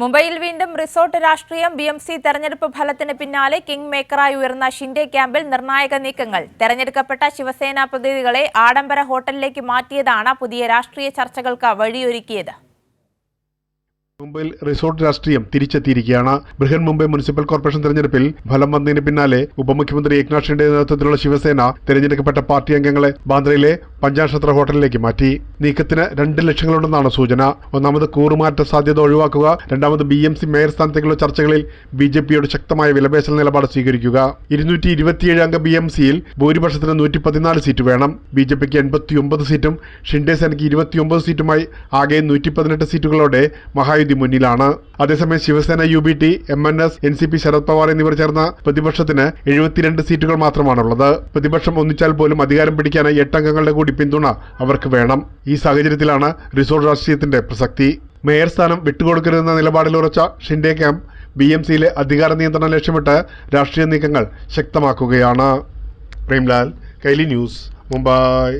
മുംബൈയിൽ വീണ്ടും റിസോർട്ട് രാഷ്ട്രീയം ബി എം സി തെരഞ്ഞെടുപ്പ് ഫലത്തിന് പിന്നാലെ കിങ് മേക്കറായി ഉയർന്ന ഷിൻഡെ ക്യാമ്പിൽ നിർണായക നീക്കങ്ങൾ. തെരഞ്ഞെടുക്കപ്പെട്ട ശിവസേന പ്രതിനിധികളെ ആഡംബര ഹോട്ടലിലേക്ക് മാറ്റിയതാണ് പുതിയ രാഷ്ട്രീയ ചർച്ചകൾക്ക് വഴിയൊരുക്കിയത്. മുംബൈയിൽ റിസോർട്ട് രാഷ്ട്രീയം തിരിച്ചെത്തിയിരിക്കുകയാണ്. ബൃഹൻ മുംബൈ മുനിസിപ്പൽ കോർപ്പറേഷൻ തെരഞ്ഞെടുപ്പിൽ ഫലം വന്നതിന് പിന്നാലെ ഉപമുഖ്യമന്ത്രി ഏക്നാഥ് ഷിൻഡെ നേതൃത്വത്തിലുള്ള ശിവസേന തെരഞ്ഞെടുക്കപ്പെട്ട പാർട്ടി അംഗങ്ങളെ ബാന്ദ്രയിലെ പഞ്ചാനക്ഷത്ര ഹോട്ടലിലേക്ക് മാറ്റി. നീക്കത്തിന് രണ്ട് ലക്ഷ്യങ്ങളുണ്ടെന്നാണ് സൂചന. ഒന്നാമത് കൂറുമാറ്റ സാധ്യത ഒഴിവാക്കുക. രണ്ടാമത് ബി എം സി മേയർ സ്ഥാനത്തേക്കുള്ള ചർച്ചകളിൽ ബി ജെ പിയോട് ശക്തമായ വിലപേശൽ നിലപാട് സ്വീകരിക്കുക. ഇരുന്നൂറ്റി ഇരുപത്തിയേഴ് അംഗ ബി എം സിയിൽ ഭൂരിപക്ഷത്തിന് നൂറ്റി പതിനാല് സീറ്റ് വേണം. ബി ജെ പിക്ക് എൺപത്തിയൊമ്പത് സീറ്റും ഷിൻഡെ സേനയ്ക്ക് ഇരുപത്തിയൊമ്പത് സീറ്റുമായി ആകെ നൂറ്റി പതിനെട്ട് സീറ്റുകളോടെ മഹായുദ്ധി മുന്നിലാണ്. അതേസമയം Shiv Sena U B T M N S N C P Sharad Pawar എന്നിവർ ചേർന്ന പ്രതിപക്ഷത്തിന് എഴുപത്തിരണ്ട് സീറ്റുകൾ മാത്രമാണുള്ളത്. പ്രതിപക്ഷം ഒന്നിച്ചാൽ പോലും അധികാരം പിടിക്കാനായി എട്ടംഗങ്ങളുടെ കൂടി പിന്തുണ അവർക്ക് വേണം. ഈ സാഹചര്യത്തിലാണ് റിസോർട്ട് രാഷ്ട്രീയത്തിന്റെ പ്രസക്തി. മേയർ സ്ഥാനം വിട്ടുകൊടുക്കരുതെന്ന നിലപാടിൽ ഉറച്ച ഷിൻഡേ ക്യാമ്പ് ബി എം സിയിലെ അധികാര നിയന്ത്രണം ലക്ഷ്യമിട്ട് രാഷ്ട്രീയ നീക്കങ്ങൾ ശക്തമാക്കുകയാണ്. പ്രേംലാൽ കൈലി ന്യൂസ് മുംബൈ.